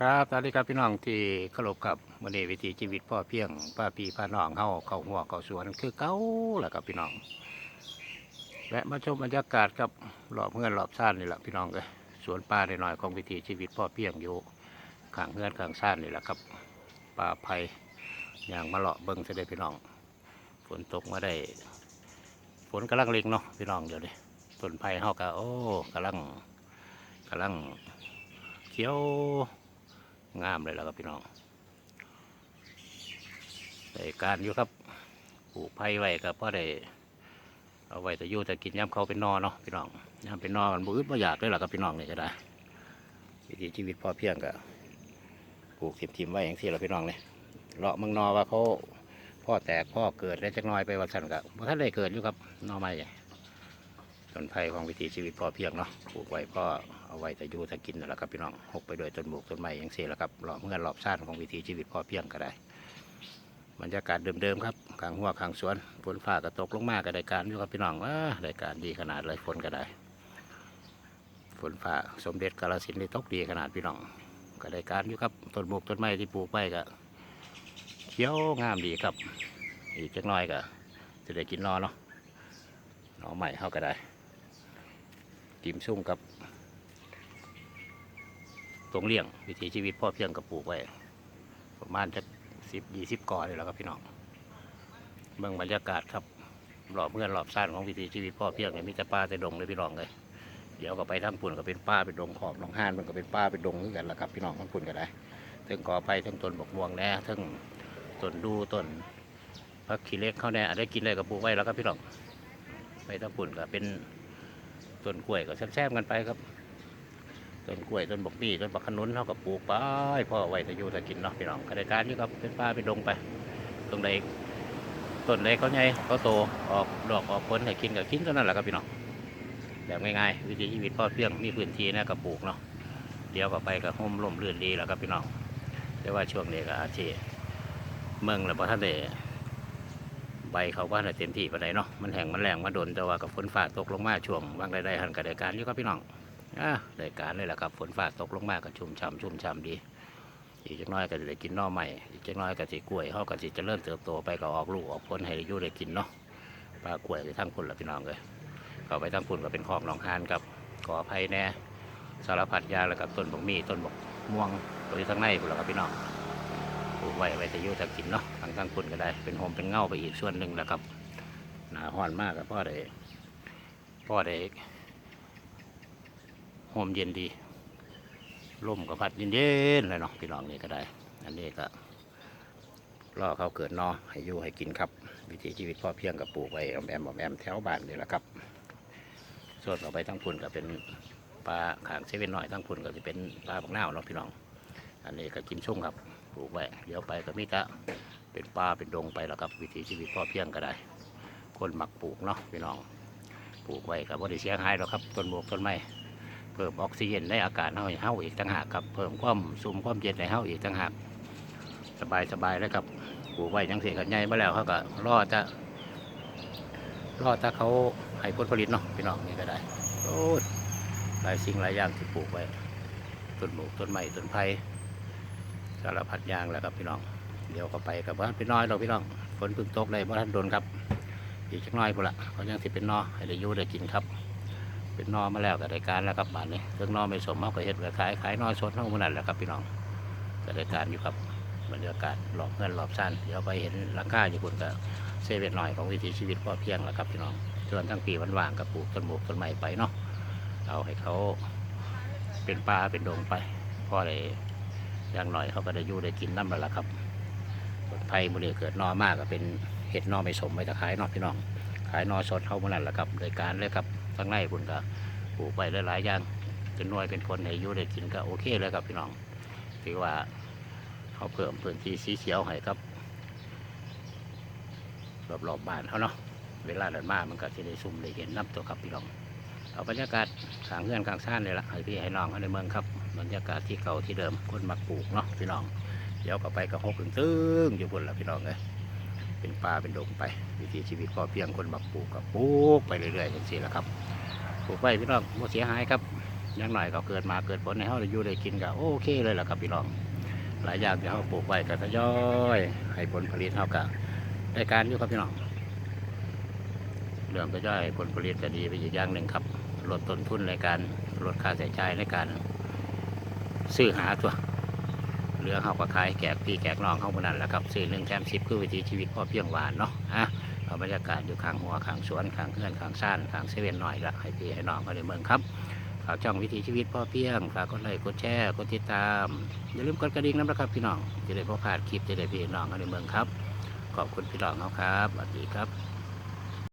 ครับสวัสดีครับพี่น้องที่เคารพกับวันนี้วิถีชีวิตพ่อเพียงป้าปีป้าน้องเฮาเข้าหัวเข้าสวนคือเก้าแหละครับพี่น้องและมาชมบรรยากาศกับรอบเงื่อนรอบซ่านนี่แหละพี่น้องเลยสวนป่าหน่อยๆของวิถีชีวิตพ่อเพียงอยู่ข้างเงื่อนข้างซ่านนี่แหละครับป่าไผ่อย่างมาเลาะเบิ้งจะได้พี่น้อง ฝนตกมาได้ ฝนกำลังเล็งเนาะพี่น้องเดี๋ยวนี้ต้นไผ่เฮาก็โอ้กำลังกำลังเขียว งามเลยแล้วครับพี่น้องได้การอยู่ครับปลูกไผ่ไว้ก็เพราะได้เอาไว้แต่อยู่แต่กินย่ำเขาเป็นนอเนาะพี่น้องย่ำเป็นนอกันบุ้ยบ่อยากเลยล่ะครับพี่น้องนี่ก็ได้วิถีชีวิตพอเพียงก็ปลูกทิมทิมไว้อย่างที่เราพี่น้องเลยเลาะมืองนอว่าเขาพ่อแตกพ่อเกิดได้จักน้อยไปวันสันกับท่านได้เกิดอยู่ครับนอไม้ ต้นไผ่ของวิถีชีวิตพอเพียงเนาะปลูกไว้พ่อเอาไว้แต่อยู่แต่กินนั่นแหละครับพี่น้องหกไปด้วยต้นบุกต้นไม้อย่างเสียแล้วครับหลอมเงื่อหลอบชาติของวิถีชีวิตพอเพียงก็ได้บรรยากาศเดิมๆครับกลางหัวกลางสวนฝนฟ้าก็ตกลงมากก็ได้การอยู่ครับพี่น้องว่าได้การดีขนาดเลยฝนก็ได้ ฝนฟ้าสมเด็จกาลสินได้ตกดีขนาดพี่น้องก็ได้การอยู่ครับต้นบุกต้นไม้ที่ปลูกไปก็เขียวงามดีครับ อีกจักน่อยก็จะได้กินนอเนาะหนอใหม่เข้าก็ได้ กิมซุ่มกับตรงเลี่ยง วิถีชีวิตพ่อเพียงกับปลูกไว้ ประมาณจะสิบยี่สิบก่อเลยแล้วครับพี่น้องเมืองบรรยากาศครับรอบเมื่อนรอบซ่านของวิถีชีวิตพ่อเพียงเนี่ยมีแต่ป่าแต่ดงเลยพี่น้องเลยเดี๋ยวก็ไปทางปุ่นก็เป็นป่าเป็นดงขอบหนองห้านมันก็เป็นป่าเป็นดงเหมือนกันแหละครับพี่น้องทางปุ่นก็ได้ทั้งกอไผ่ทั้งต้นบกม่วงแน่ทั้งต้นดูต้นพักขี้เล็กเข้าแน่ได้กินเลยกับปลูกไว้แล้วครับพี่น้องไปทางปุ่นก็เป็น ต้นกล้วยก็แซ่บๆกันไปครับต้นกล้วยต้นบกปี้ต้นบักขนุนเท่ากับปลูกไปพ่อไว้จะอยู่จะกินเนาะพี่น้องกระไดการอยู่ครับเป็นป้าเป็นดงไป ตรงใดต้นใดเขาใหญ่เขาโตออกดอกออกผลให้กินกับกินเท่านั้นแหละครับพี่น้องแบบง่ายๆวิถีชีวิตพ่อเพียงมีพื้นที่นะกับปลูกเนาะเดี๋ยวก็ไปกับห่มร่มรื่นดีแล้วครับพี่น้องแต่ว่าช่วงนี้ก็อาจจะเมืองแล้วพอท่านได้ ใบเขาว่าเต็มที่ปานใดเนาะมันแห้งมันแรงมันโดนแต่ว่ากับฝนฟ้าตกลงมาช่วงบางใดๆหันกระไดการอยู่ครับพี่น้องอะได้การเลยแหละครับฝนฟ้าตกลงมาก็ชุ่มฉ่ำชุ่มฉ่ำดีอีกจักหน้อยก็จะได้กินน่อใหม่อีกจักหน้อยก็สิกล้วยเขาก็สิเจะเริ่มเติบโตไปก็ออกลูกออกผลให้อยู่ได้กินเนาะปลากล้วยไปทั้งพุ่นละพี่น้องเลยเขาไปทั้งพุ่นก็เป็นคลองหนองฮานกับกอไผ่แน่สารพัดยาแล้วกับต้นบกมีต้นบกม่วงตัวที่ทั้งในพุ่นละครับพี่น้อง ลูกไว้ไว้จะอยู่จะกินเนาะทั้งทั้งพุ่นก็ได้ เป็นโฮมเป็นเง่าไปอีกส่วนหนึ่งแล้วครับหนาห้อนมากกับพ่อได้พ่อได้โฮมเย็นดีลมก็พัดเย็นๆเลยเนาะพี่น้องนี่ก็ได้ อันนี้ก็ล่อเขาเกิดเนอให้อยู่ให้กินครับ วิถีชีวิตพ่อเพียงกับปลูกไว้อมแอมอมแอมแถวบ้านนี่แหละครับ ส่วนต่อไปทั้งพุ่นก็เป็นปลาขางเซเว่นหน่อยทั้งพุ่นก็จะเป็นปลาบักนาวเนาะพี่น้อง อันนี้ก็กินชุ่มครับ ปลูกไว้เดี๋ยวไปก็มิตะเป็นปลาเป็นดงไปแล้วครับ วิถีชีวิตพ่อเพียงก็ได้ คนหมักปลูกเนาะพี่น้องปลูกไว้กับบริเสียหายหรอกครับต้นบวกต้นไม้เพิ่มออกซิเจนในอากาศเฮาให้เฮาอีกต่างหากครับเพิ่มความสูมความเย็นในเฮาอีกต่างหากสบายสบายเลยครับปลูกไว้จังเสียกันใหญ่มาแล้วเขาก็รอจะรอถ้าเขาให้ผลผลิตเนาะพี่น้องนี่ก็ได้โอ้หลายสิ่งหลายอย่างที่ปลูกไว้ต้นหมูต้นไม้ต้นไผ่ สารพัดยางแหล้วครับพี่น้อง เดี๋ยวก็ไปกับว่าเป็นน้อยเราพี่น้องฝนเพิ่งตกเลยเพราะท่านโดนครับอีกจักน้อยพุ่นละเขายังสิเป็นนอให้ได้ยู่ได้กินครับ เป็นนอมาแล้วกับรายการแล้วครับบ้านนี้เรื่องนอไม่สมเอาไปเห็ดไปขายขายนอสดเท่ามันนั่นแหละครับพี่น้องกับรายการอยู่ครับบรรยากาศหลอบเงินหลอบสั้นเดี๋ยวไปเห็นหลังคาอยู่บนกับเซเว่นหน่อยของวิถีชีวิตพ่อเพียงแล้วครับพี่น้องส่วนทั้งปีวันว่างกับปลูกต้นหมูกต้นไม้ไปเนาะเอาให้เขาเป็นป่าเป็นดงไปพ่อได้ อย่างหน่อยเขาก็ได้อยู่ได้กินน้ำแล้วล่ะครับผลไผ่มือนี้เกิดนอมากก็เป็นเห็ดนอไม่สมไปตะขายนอพี่น้อง ขายนอสดเข้ามานั่นแหละครับรายการเลยครับทั้งในคุณก็ปลูกไปหลายๆอย่างเป็นน่วยเป็นคนให้อยู่ได้กินก็โอเคเลยครับพี่น้องถือว่าเขาเพิ่มพื้นที่สีเขียวให้ครับรอบๆบบ้านเขาเนาะเวลาเดินมามันก็จะได้ซุ่มได้เห็นน้ำตัวครับพี่น้องเอาบรรยากาศขางเงื่อนขางซ่านเลยละให้พี่ให้น้องเขาในเมืองครับ บรรยากาศที่เก่าที่เดิมคนมาปลูกเนาะพี่น้องเดี๋ยวก็ไปกับหกถึงตึ้งอยู่บนละพี่น้องเลยเป็นป่าเป็นดงไป วิถีชีวิตพอเพียงคนมาปลูกกับปลูกไปเรื่อยๆอย่างนี้แหละครับปลูกไปพี่น้องไม่เสียหายครับยังหน่อยก็เกิดมาเกิดผลในเฮาได้อยู่ได้กินก็โอเคเลยละครับพี่น้อง หลายอย่างที่เฮาปลูกไว้ก็ทยอยให้ผลผลิตเฮาก็ได้การอยู่ครับพี่น้องเรื่องทยอยผลผลิตก็ดีไปอีกอย่างหนึ่งครับลดต้นทุนในการลดค่าใช้จ่ายในการ ซื้อหาตัวเหลือเฮาก็ขายแกกพี่แกกน้องเฮาบนนั้นแหละครับซื้อหนึ่งแถมสิบคือวิถีชีวิตพ่อเพียงหวานเนาะฮะเอาบรรยากาศอยู่ข้างหัวข้างสวนข้างเพื่อนข้างซ่านข้างเซเว่นหน่อยละให้พี่ให้น้องเขาได้เมืองครับฝากช่องวิถีชีวิตพ่อเพียงฝากกดไลค์กดแชร์กดติดตามอย่าลืมกดกระดิ่งนะครับพี่น้องจะได้พบพลาดคลิปจะได้พี่น้องเขาได้เมืองครับ ขอบคุณพี่น้องเขาครับสวัสดีครับ